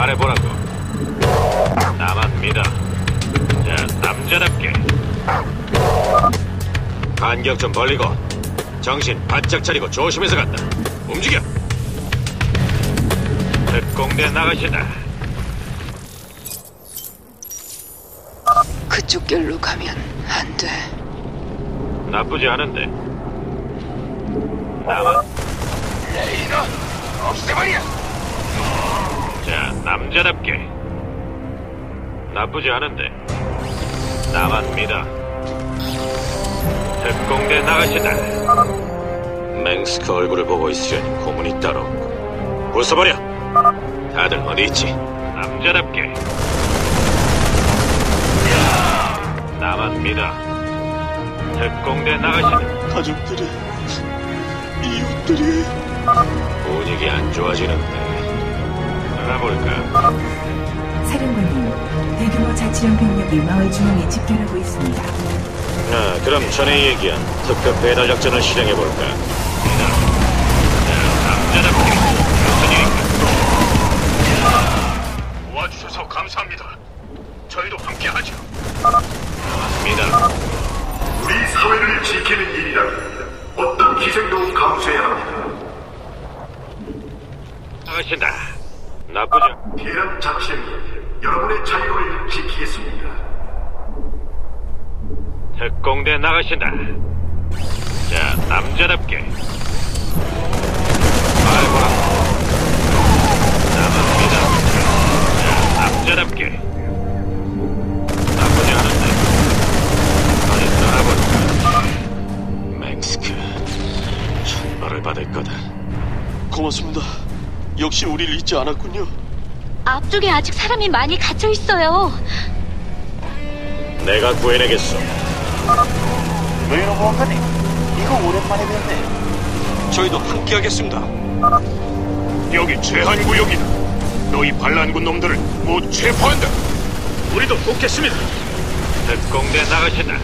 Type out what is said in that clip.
말해보라고. 나만 믿어. 자, 남자답게. 간격 좀 벌리고 정신 바짝 차리고 조심해서 간다. 움직여. 특공대 나가시다. 그쪽 길로 가면 안 돼. 나쁘지 않은데. 나만. 레이너 없애버려 자, 남자답게. 나쁘지 않은데. 나만 믿어. 특공대 나가시다. 맹스크 얼굴을 보고 있으려니 고문이 따로 없고. 부숴버려! 다들 어디 있지? 남자답게. 나만 믿어. 특공대 나가시다. 가족들이 이웃들이 분위기 안 좋아지는데. 떠나볼까? 사령관님, 대규모 자치령 병력이 마을 중앙에 집결하고 있습니다. 아, 그럼 전에 얘기한 특급 배달 작전을 실행해볼까? 도와주셔서 감사합니다 저희도 함께 하죠 믿어. 우리 사회를 지키는 일이라면 어떤 희생도 감수해야 합니다. 하신다. 나쁘죠? 대란 작전이 여러분의 자유를 지키겠습니다. 특공대 나가신다. 자, 남자답게. 나만 믿어. 자, 남자답게. 나쁘지 않은데. 어디 떠나볼까? 맹스크. 천벌을 받을 거다. 고맙습니다. 역시 우리를 잊지 않았군요. 앞쪽에 아직 사람이 많이 갇혀 있어요. 내가 구해내겠어. 레이너 보안관님, 이거 오랜만에 뵙네. 저희도 함께하겠습니다. 여기 제한 구역이다 너희 반란군 놈들을 못 체포한다 우리도 돕겠습니다 특공대 나가신다.